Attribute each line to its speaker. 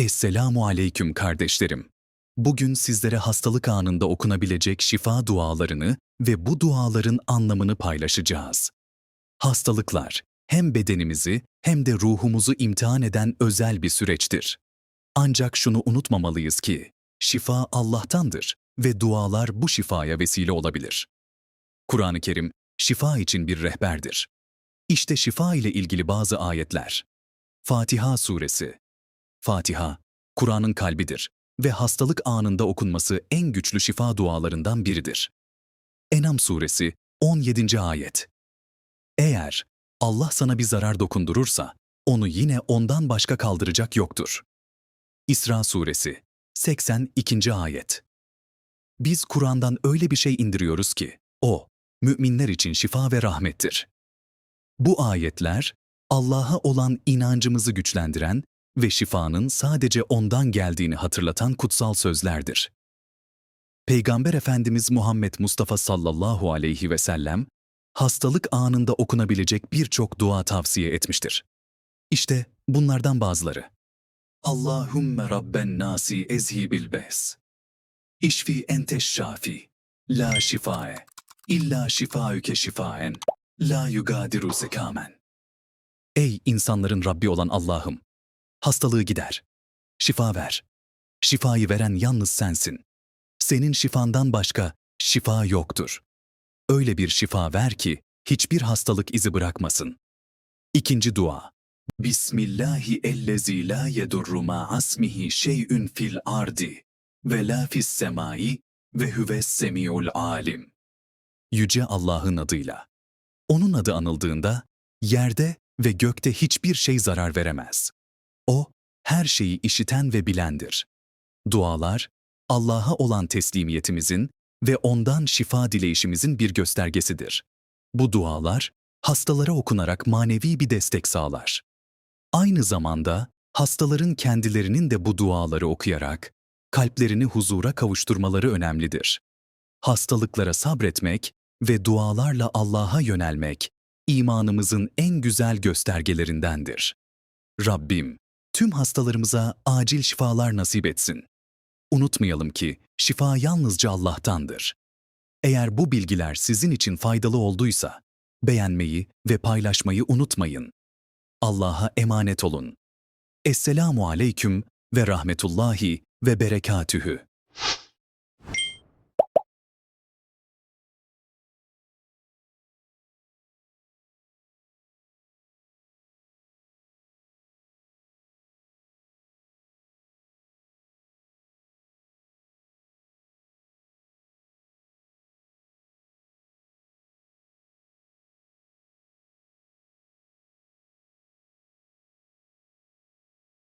Speaker 1: Esselamu aleyküm kardeşlerim. Bugün sizlere hastalık anında okunabilecek şifa dualarını ve bu duaların anlamını paylaşacağız. Hastalıklar hem bedenimizi hem de ruhumuzu imtihan eden özel bir süreçtir. Ancak şunu unutmamalıyız ki şifa Allah'tandır ve dualar bu şifaya vesile olabilir. Kur'an-ı Kerim şifa için bir rehberdir. İşte şifa ile ilgili bazı ayetler. Fatiha Suresi Fatiha, Kur'an'ın kalbidir ve hastalık anında okunması en güçlü şifa dualarından biridir. Enam Suresi 17. Ayet Eğer Allah sana bir zarar dokundurursa, onu yine ondan başka kaldıracak yoktur. İsra Suresi 82. Ayet Biz Kur'an'dan öyle bir şey indiriyoruz ki, o, müminler için şifa ve rahmettir. Bu ayetler, Allah'a olan inancımızı güçlendiren ve şifanın sadece ondan geldiğini hatırlatan kutsal sözlerdir. Peygamber Efendimiz Muhammed Mustafa sallallahu aleyhi ve sellem, hastalık anında okunabilecek birçok dua tavsiye etmiştir. İşte bunlardan bazıları. Allahümme Rabben nasi ezhibil bes. İşfi enteş şafi. La şifae. İlla şifaüke şifaen. La yugadiru sekamen. Ey insanların Rabbi olan Allah'ım! Hastalığı gider. Şifa ver. Şifayı veren yalnız sensin. Senin şifandan başka şifa yoktur. Öyle bir şifa ver ki hiçbir hastalık izi bırakmasın. İkinci dua. Bismillahi ellezi la yedurru ma asmihi şey'ün fil ardi ve la fis semai ve huves semiul alim. Yüce Allah'ın adıyla. Onun adı anıldığında yerde ve gökte hiçbir şey zarar veremez. O, her şeyi işiten ve bilendir. Dualar, Allah'a olan teslimiyetimizin ve ondan şifa dileyişimizin bir göstergesidir. Bu dualar, hastalara okunarak manevi bir destek sağlar. Aynı zamanda, hastaların kendilerinin de bu duaları okuyarak, kalplerini huzura kavuşturmaları önemlidir. Hastalıklara sabretmek ve dualarla Allah'a yönelmek, imanımızın en güzel göstergelerindendir. Rabbim, tüm hastalarımıza acil şifalar nasip etsin. Unutmayalım ki şifa yalnızca Allah'tandır. Eğer bu bilgiler sizin için faydalı olduysa, beğenmeyi ve paylaşmayı unutmayın. Allah'a emanet olun. Esselamu aleyküm ve rahmetullahi ve berekatühü.